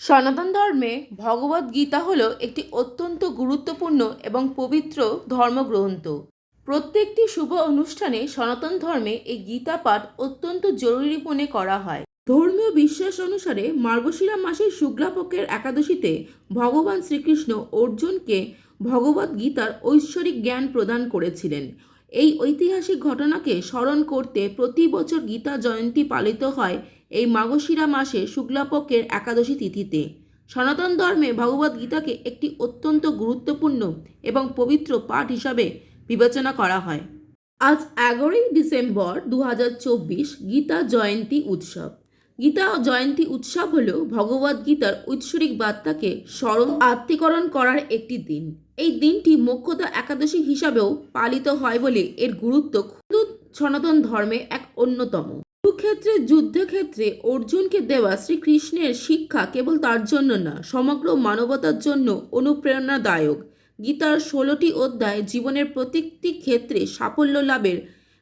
সনাতন ধর্মে ভগবদ গীতা হল একটি অত্যন্ত গুরুত্বপূর্ণ এবং পবিত্র ধর্মগ্রন্থ। প্রত্যেকটি শুভ অনুষ্ঠানে সনাতন ধর্মে এই গীতা পাঠ অত্যন্ত জরুরি মনে করা হয়। ধর্মীয় বিশ্বাস অনুসারে মার্গশিরা মাসের শুক্লাপক্ষের একাদশীতে ভগবান শ্রীকৃষ্ণ অর্জুনকে ভগবদ গীতার ঐশ্বরিক জ্ঞান প্রদান করেছিলেন। এই ঐতিহাসিক ঘটনাকে স্মরণ করতে প্রতি বছর গীতা জয়ন্তী পালিত হয় এই মাগশিরা মাসে শুক্লাপক্ষের একাদশী তিথিতে। সনাতন ধর্মে ভগবদ গীতাকে একটি অত্যন্ত গুরুত্বপূর্ণ এবং পবিত্র পাঠ হিসাবে বিবেচনা করা হয়। আজ এগারোই ডিসেম্বর দু হাজার চব্বিশ গীতা জয়ন্তী উৎসব। গীতা জয়ন্তী উৎসব হল ভগবদ গীতার ঐশ্বরিক বার্তাকে স্মরণ, আত্মীকরণ করার একটি দিন। এই দিনটি মোক্ষদা একাদশী হিসাবেও পালিত হয় বলে এর গুরুত্ব। হিন্দু সনাতন ধর্মে এক অন্যতম। কুরুক্ষেত্রের যুদ্ধক্ষেত্রে অর্জুনকে দেওয়া শ্রীকৃষ্ণের শিক্ষা কেবল তার জন্য না, সমগ্র মানবতার জন্য অনুপ্রেরণাদায়ক। গীতার ষোলোটি অধ্যায় জীবনের প্রত্যেকটি ক্ষেত্রে সাফল্য লাভের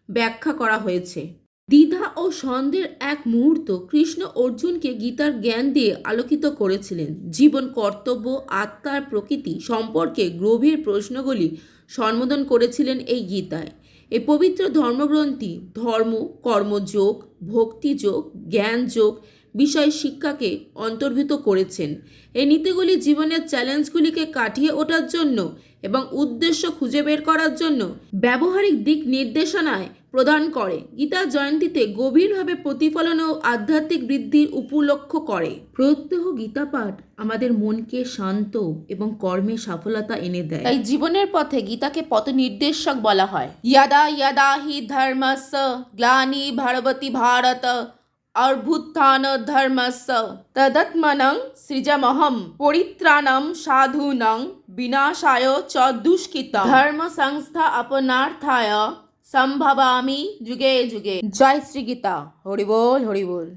ব্যাখ্যা করা হয়েছে। দ্বিধা ও সন্দেহের এক মুহূর্ত কৃষ্ণ অর্জুনকে গীতার জ্ঞান দিয়ে আলোকিত করেছিলেন। জীবন কর্তব্য, আত্মার প্রকৃতি সম্পর্কে গভীর প্রশ্নগুলি সম্বোধন করেছিলেন এই গীতায়। এই পবিত্র ধর্মগ্রন্থি ধর্ম কর্মযোগ ভক্তিযোগ জ্ঞানযোগ বিষয় শিক্ষাকে অন্তর্ভুক্ত করেছেন। এই নীতিগুলি জীবনের চ্যালেঞ্জগুলিকে কাটিয়ে ওঠার জন্য এবং উদ্দেশ্য খুঁজে বের করার জন্য ব্যবহারিক দিক নির্দেশনায় প্রদান করে। গীতা জয়ন্তীতে গভীরভাবে প্রতিফলন ও আধ্যাত্মিক বৃদ্ধির উপলক্ষ করে। প্রত্যহ গীতা পাঠ আমাদের মনকে শান্ত এবং কর্মে সফলতা এনে দেয়। তাই জীবনের পথে গীতাকে পথ নির্দেশক বলা হয়। ইয়াদা ইয়াদা হি ধর্মস্য, গ্লানি ভারবতী ভারত। অর্ভুত্থান ধর্মস্য তদত্মনং সৃজমহম পরিত্রাণম সাধুনং বিনাশায় চ দুষ্কৃত ধর্ম সংস্থা अपनार्थाय সম্ভবামি যুগে যুগে জয় শ্রী গীতা হরি বল হরি বল